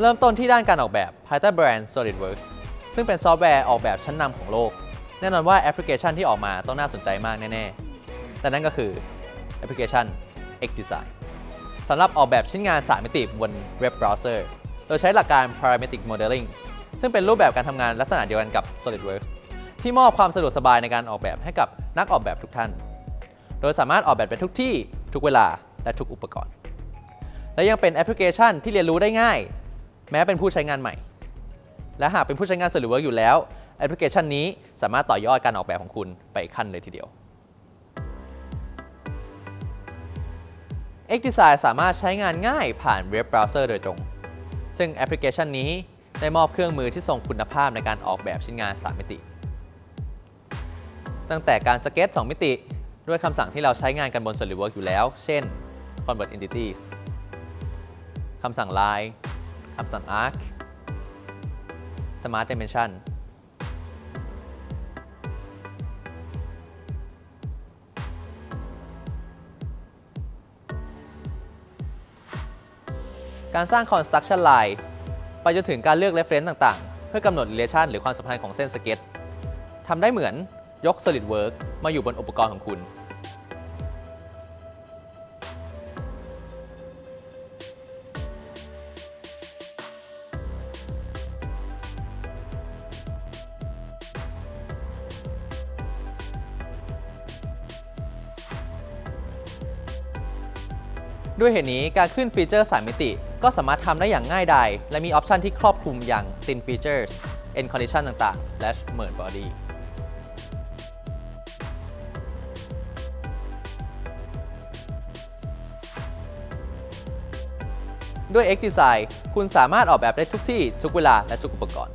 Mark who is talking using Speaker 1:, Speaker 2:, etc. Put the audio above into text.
Speaker 1: เริ่มต้นที่ด้านการออกแบบภายใต้แบรนด์ SolidWorks ซึ่งเป็นซอฟต์แวร์ออกแบบชั้นนำของโลก แน่นอนว่าแอปพลิเคชันที่ออกมาต้องน่าสนใจมากแน่ๆแต่นั่นก็คือแอปพลิเคชัน XDesign สำหรับออกแบบชิ้นงาน 3 มิติบนเว็บเบราว์เซอร์โดยใช้หลักการ Parametric Modeling ซึ่งเป็นรูปแบบการทำงานลักษณะเดียวกันกับ SolidWorks ที่มอบความสะดวกสบายในการออกแบบให้กับนักออกแบบทุกท่าน โดยสามารถออกแบบได้ทุกที่ ทุกเวลา และทุกอุปกรณ์ และยังเป็นแอปพลิเคชันที่เรียนรู้ได้ง่าย แม้เป็นผู้ใช้งานใหม่ และหากเป็นผู้ใช้งาน SolidWorks อยู่แล้วแอปพลิเคชันนี้สามารถต่อยอดการออกแบบของคุณไปขั้นเลยทีเดียว XDesign สามารถใช้งานง่ายผ่านเว็บเบราว์เซอร์โดยตรง ซึ่งแอปพลิเคชันนี้ได้มอบเครื่องมือที่ทรงคุณภาพในการออกแบบชิ้นงาน 3 มิติ ตั้งแต่การสเก็ต 2 มิติ ด้วยคำสั่งที่เราใช้งานกันบน SolidWorks อยู่แล้ว เช่น Convert Entities คำสั่ง Line คำสั่ง Arc Smart Dimension การสร้าง construction line ไปจนถึงการเลือก reference ต่างๆ เพื่อกำหนด relation หรือความสัมพันธ์ของเส้นสเก็ตทำได้เหมือนยก SolidWorks มาอยู่บนอุปกรณ์ของคุณ ด้วยเหตุนี้การขึ้นฟีเจอร์ 3 มิติ ก็สามารถทำได้อย่างง่ายดายและมีออปชันที่ครอบคลุมอย่าง thin features end condition ต่างๆ และ merge body ด้วย XDesign คุณสามารถออกแบบได้ทุกที่ ทุกเวลาและทุกอุปกรณ์